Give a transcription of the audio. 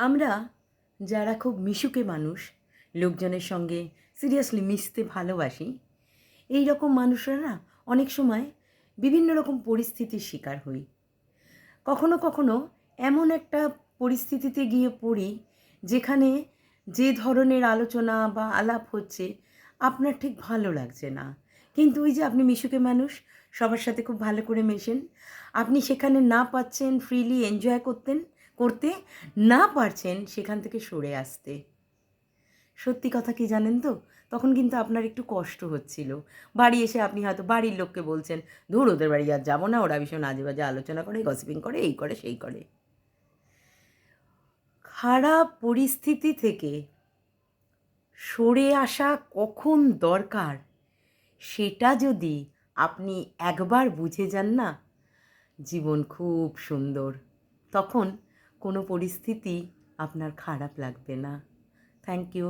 আমরা যারা খুব মিশুকে মানুষ, লোকজনের সঙ্গে সিরিয়াসলি মিশতে ভালোবাসি, এই রকম মানুষরা না অনেক সময় বিভিন্ন রকম পরিস্থিতির শিকার হই। কখনো কখনো এমন একটা পরিস্থিতিতে গিয়ে পড়ি যেখানে যে ধরনের আলোচনা বা আলাপ হচ্ছে আপনার ঠিক ভালো লাগছে না। কিন্তু ওই যে আপনি মিশুকে মানুষ, সবার সাথে খুব ভালো করে মেশেন, আপনি সেখানে না পাচ্ছেন ফ্রিলি এনজয় করতেন করতে না পারছেন সেখান থেকে সরে আসতে। সত্যি কথা কি জানেন তো? তখন কিন্তু আপনার একটু কষ্ট হচ্ছিল। বাড়ি এসে আপনি হয়তো বাড়ির লোককে বলছেন, ধুর, ওদের বাড়ি আর যাব না। ওরা ভীষণ আজে বাজে আলোচনা করে গসিপিং করে, এই করে, সেই করে। খারাপ পরিস্থিতি থেকে সরে আসা কখন দরকার? সেটা যদি আপনি একবার বুঝে যান না, জীবন খুব সুন্দর। তখন কোনো পরিস্থিতি আপনার খারাপ লাগবে না। Thank you